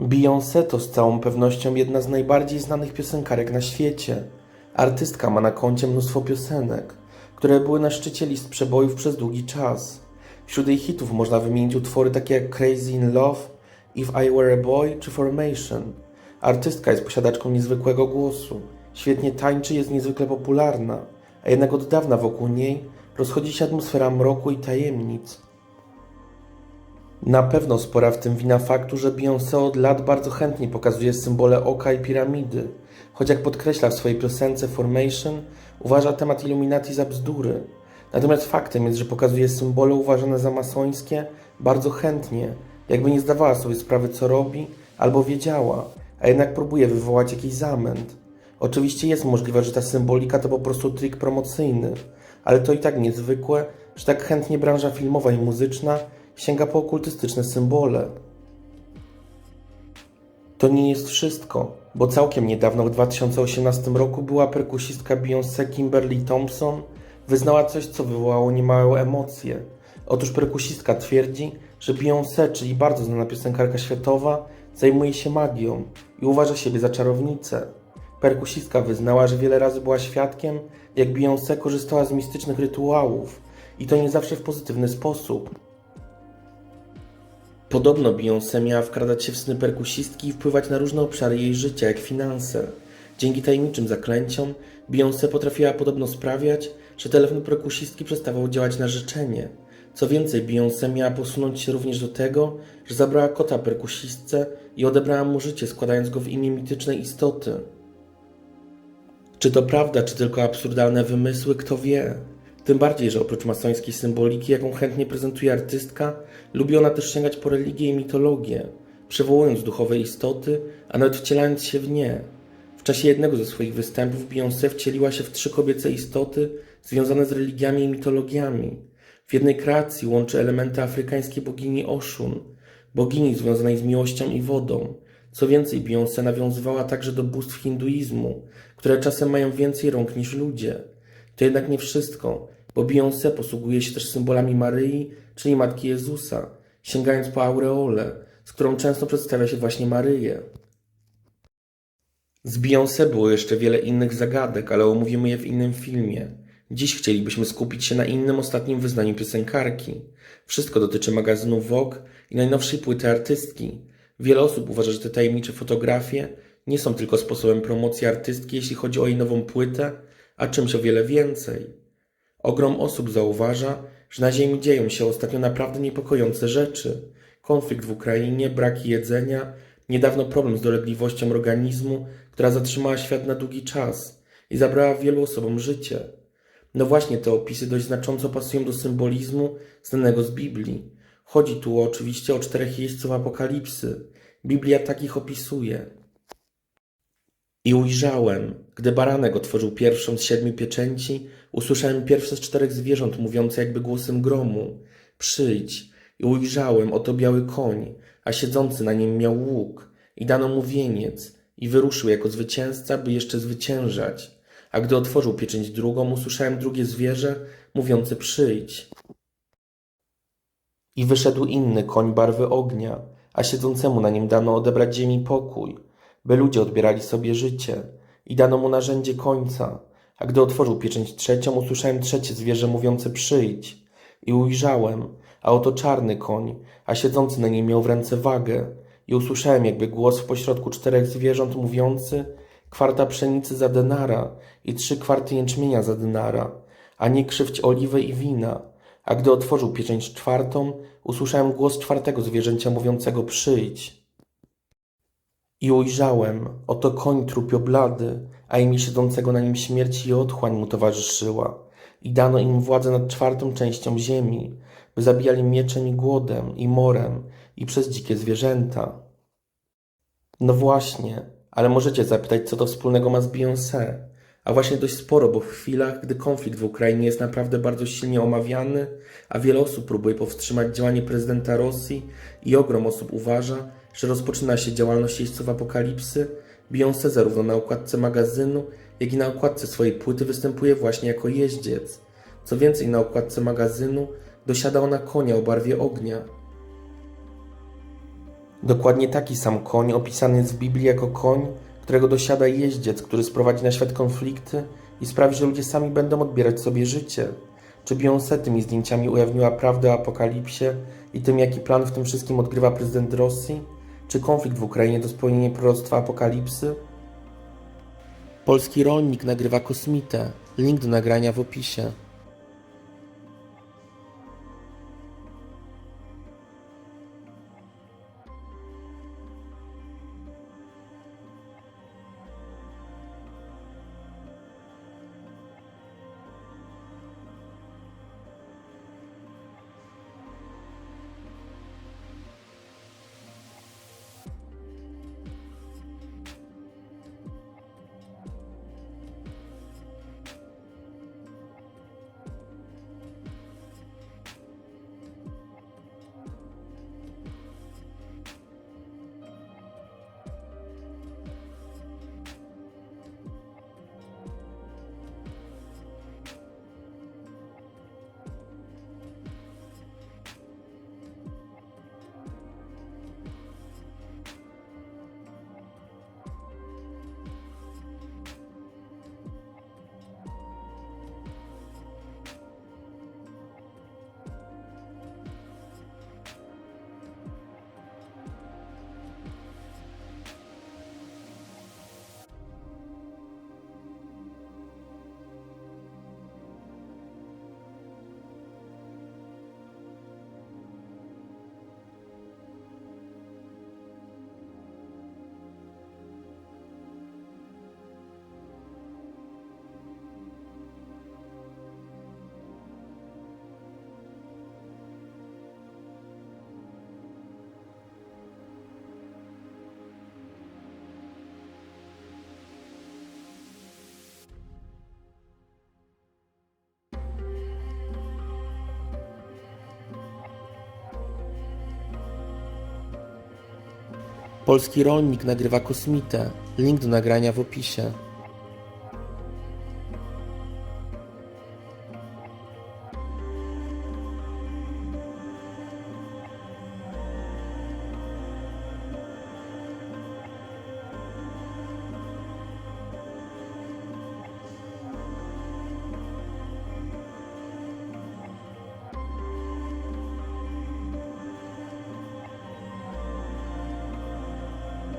Beyoncé to z całą pewnością jedna z najbardziej znanych piosenkarek na świecie. Artystka ma na koncie mnóstwo piosenek, które były na szczycie list przebojów przez długi czas. Wśród jej hitów można wymienić utwory takie jak Crazy in Love, If I Were a Boy czy Formation. Artystka jest posiadaczką niezwykłego głosu, świetnie tańczy i jest niezwykle popularna, a jednak od dawna wokół niej rozchodzi się atmosfera mroku i tajemnic. Na pewno spora w tym wina faktu, że Beyoncé od lat bardzo chętnie pokazuje symbole oka i piramidy, choć jak podkreśla w swojej piosence Formation, uważa temat Illuminati za bzdury. Natomiast faktem jest, że pokazuje symbole uważane za masońskie bardzo chętnie, jakby nie zdawała sobie sprawy co robi, albo wiedziała, a jednak próbuje wywołać jakiś zamęt. Oczywiście jest możliwe, że ta symbolika to po prostu trik promocyjny, ale to i tak niezwykłe, że tak chętnie branża filmowa i muzyczna sięga po okultystyczne symbole. To nie jest wszystko, bo całkiem niedawno, w 2018 roku, była perkusistka Beyoncé Kimberly Thompson wyznała coś, co wywołało niemałe emocje. Otóż perkusistka twierdzi, że Beyoncé, czyli bardzo znana piosenkarka światowa, zajmuje się magią i uważa siebie za czarownicę. Perkusistka wyznała, że wiele razy była świadkiem, jak Beyoncé korzystała z mistycznych rytuałów i to nie zawsze w pozytywny sposób. Podobno Beyoncé miała wkradać się w sny perkusistki i wpływać na różne obszary jej życia, jak finanse. Dzięki tajemniczym zaklęciom Beyoncé potrafiła podobno sprawiać, że telefon perkusistki przestawał działać na życzenie. Co więcej, Beyoncé miała posunąć się również do tego, że zabrała kota perkusistce i odebrała mu życie, składając go w imię mitycznej istoty. Czy to prawda, czy tylko absurdalne wymysły, kto wie? Tym bardziej, że oprócz masońskiej symboliki, jaką chętnie prezentuje artystka, lubi ona też sięgać po religię i mitologię, przywołując duchowe istoty, a nawet wcielając się w nie. W czasie jednego ze swoich występów Beyoncé wcieliła się w trzy kobiece istoty związane z religiami i mitologiami. W jednej kreacji łączy elementy afrykańskiej bogini Oshun, bogini związanej z miłością i wodą. Co więcej, Beyoncé nawiązywała także do bóstw hinduizmu, które czasem mają więcej rąk niż ludzie. To jednak nie wszystko, bo Beyoncé posługuje się też symbolami Maryi, czyli Matki Jezusa, sięgając po aureolę, z którą często przedstawia się właśnie Maryję. Z Beyoncé było jeszcze wiele innych zagadek, ale omówimy je w innym filmie. Dziś chcielibyśmy skupić się na innym ostatnim wyznaniu piosenkarki. Wszystko dotyczy magazynu Vogue i najnowszej płyty artystki. Wiele osób uważa, że te tajemnicze fotografie nie są tylko sposobem promocji artystki, jeśli chodzi o jej nową płytę, a czymś o wiele więcej. Ogrom osób zauważa, że na Ziemi dzieją się ostatnio naprawdę niepokojące rzeczy. Konflikt w Ukrainie, braki jedzenia, niedawno problem z dolegliwością organizmu, która zatrzymała świat na długi czas i zabrała wielu osobom życie. No właśnie te opisy dość znacząco pasują do symbolizmu znanego z Biblii. Chodzi tu oczywiście o czterech jeźdźców apokalipsy. Biblia takich opisuje. I ujrzałem, gdy baranek otworzył pierwszą z siedmiu pieczęci, usłyszałem pierwsze z czterech zwierząt mówiące jakby głosem gromu: Przyjdź. I ujrzałem, oto biały koń, a siedzący na nim miał łuk, i dano mu wieniec, i wyruszył jako zwycięzca, by jeszcze zwyciężać. A gdy otworzył pieczęć drugą, usłyszałem drugie zwierzę, mówiące: Przyjdź. I wyszedł inny koń barwy ognia, a siedzącemu na nim dano odebrać ziemi pokój, by ludzie odbierali sobie życie, i dano mu narzędzie końca. A gdy otworzył pieczęć trzecią, usłyszałem trzecie zwierzę mówiące przyjdź. I ujrzałem, a oto czarny koń, a siedzący na nim miał w ręce wagę. I usłyszałem jakby głos w pośrodku czterech zwierząt mówiący kwarta pszenicy za denara i trzy kwarty jęczmienia za denara, a nie krzywdź oliwę i wina. A gdy otworzył pieczęć czwartą, usłyszałem głos czwartego zwierzęcia mówiącego przyjdź. I ujrzałem, oto koń trupio blady, a imię siedzącego na nim śmierć i otchłań mu towarzyszyła. I dano im władzę nad czwartą częścią ziemi, by zabijali mieczem i głodem, i morem, i przez dzikie zwierzęta. No właśnie, ale możecie zapytać, co to wspólnego ma z Beyoncé. A właśnie dość sporo, bo w chwilach, gdy konflikt w Ukrainie jest naprawdę bardzo silnie omawiany, a wiele osób próbuje powstrzymać działanie prezydenta Rosji i ogrom osób uważa, że rozpoczyna się działalność jeźdźców apokalipsy, Beyoncé zarówno na okładce magazynu, jak i na okładce swojej płyty występuje właśnie jako jeździec. Co więcej, na okładce magazynu dosiada ona konia o barwie ognia. Dokładnie taki sam koń opisany jest w Biblii jako koń, którego dosiada jeździec, który sprowadzi na świat konflikty i sprawi, że ludzie sami będą odbierać sobie życie. Czy Beyoncé tymi zdjęciami ujawniła prawdę o apokalipsie i tym, jaki plan w tym wszystkim odgrywa prezydent Rosji? Czy konflikt w Ukrainie to spełnienie proroctwa apokalipsy? Polski rolnik nagrywa kosmitę. Link do nagrania w opisie. Polski rolnik nagrywa kosmitę. Link do nagrania w opisie.